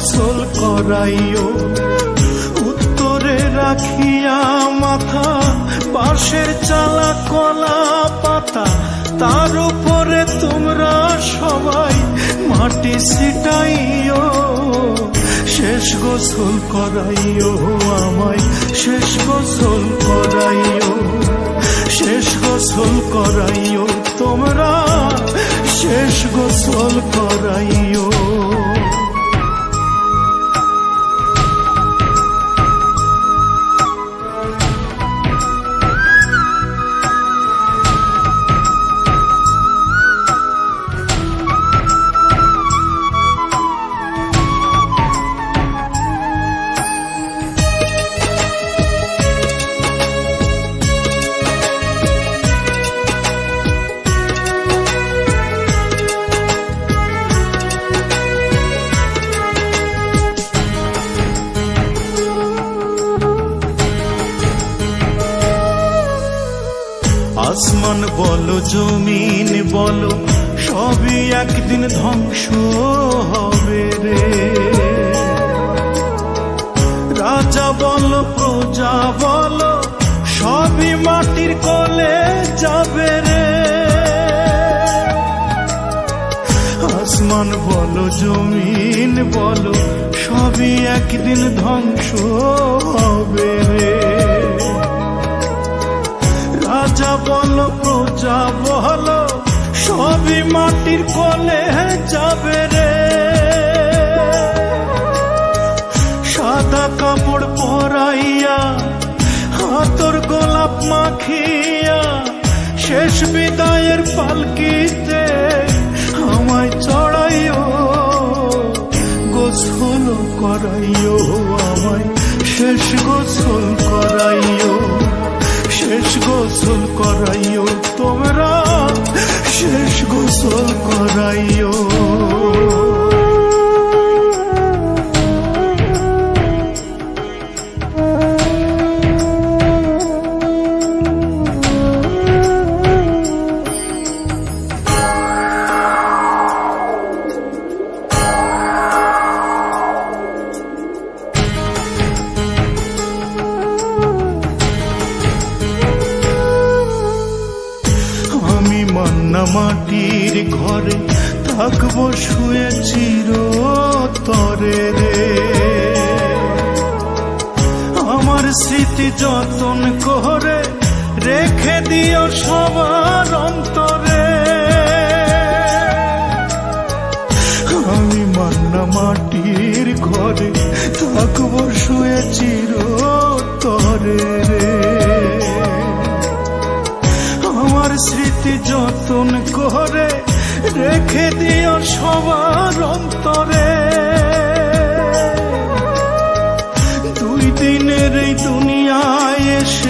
করাইও। উত্তরে রাখিয়া মাথা বাঁশের চালা কলা পাতা, তার উপরে তোমরা সবাই মাটি ছিটাইও। শেষ গোসল করাইও আমায়, শেষ গোসল করাইও। শেষ গোসল করাইও তোমরা, শেষ গোসল করাইও। আসমান বলো, জমিন বলো, সবই একদিন ধ্বংস হবে রে। রাজা বলো, প্রজা বলো, সবই মাটির কোলে যাবে রে। আসমান বলো, জমিন বলো, সবই একদিন ধ্বংস হবে রে। রাজা বলো প্রজা বলো সবই মাটির কোলে যাবে রে। সাদা কাপড় পরাইয়া, হাতর গোলাপ মাখিয়া, শেষ বিদায়ের পালকিতে আমায় চড়াইও, গোসল করাইও, আমায় শেষ গোসল করাইও। শেষ গোসল করাইও তোমরা শেষ গোসল করাইও। মান্না মাটির ঘরে, থাকব শুয়ে চির তরে রে। আমার স্মৃতি যতন করে, রেখে দিও সবার অন্তরে। আমি মান্না মাটির ঘরে, থাকব শুয়ে চির তরে রে। যতন করে রেখে দিও সবার অন্তরে।